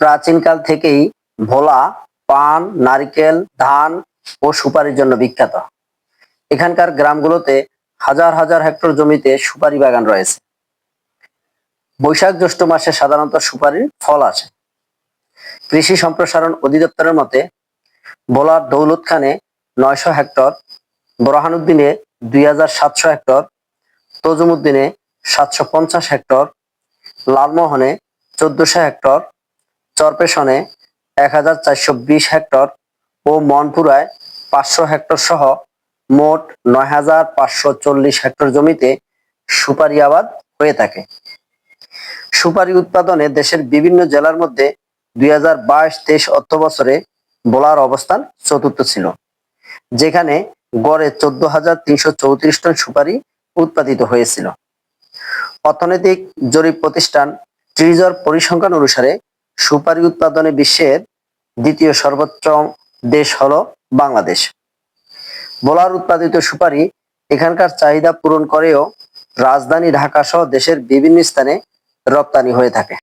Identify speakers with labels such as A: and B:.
A: প্রাচীনকাল থেকেই ভোলা, পান, নারকেল, ধান ও সুপারির জন্য বিখ্যাত। এখানকার গ্রামগুলোতে হাজার হাজার হেক্টর জমিতে সুপারি বাগান রয়েছে। বৈশাখ জ্যৈষ্ঠ মাসে সাধারণত সুপারির ফল আসে। কৃষি সম্প্রসারণ অধিদপ্তরের মতে, ভোলার দৌলত খানে নয়শো হেক্টর, বোরহানুদ্দিনে দুই হাজার সাতশো হেক্টর, তজুমুদ্দিনে সাতশো পঞ্চাশ হেক্টর, লালমোহনে চোদ্দশো হেক্টর চরপেশনে এক হাজার চারশো বিশ হেক্টর ও মনপুরায় পাঁচশো হেক্টর সহ মোট নয় হাজার পাঁচশো চল্লিশ হেক্টর জমিতে সুপারি আবাদ হয়ে থাকে। সুপারি উৎপাদনে দেশের বিভিন্ন জেলার মধ্যে দুই হাজার বাইশ তেইশ অর্থ বছরে বোলার অবস্থান চতুর্থ ছিল, যেখানে গড়ে চোদ্দ হাজার তিনশো চৌত্রিশ টন সুপারি উৎপাদিত হয়েছিল। অর্থনৈতিক জরিপ প্রতিষ্ঠান ট্রিজর পরিসংখ্যান অনুসারে সুপারি উৎপাদনে বিশ্বের দ্বিতীয় সর্বোচ্চ দেশ হল বাংলাদেশ। বোলার উৎপাদিত সুপারি এখানকার চাহিদা পূরণ করেও রাজধানী ঢাকা সহ দেশের বিভিন্ন স্থানে রপ্তানি হয়ে থাকে।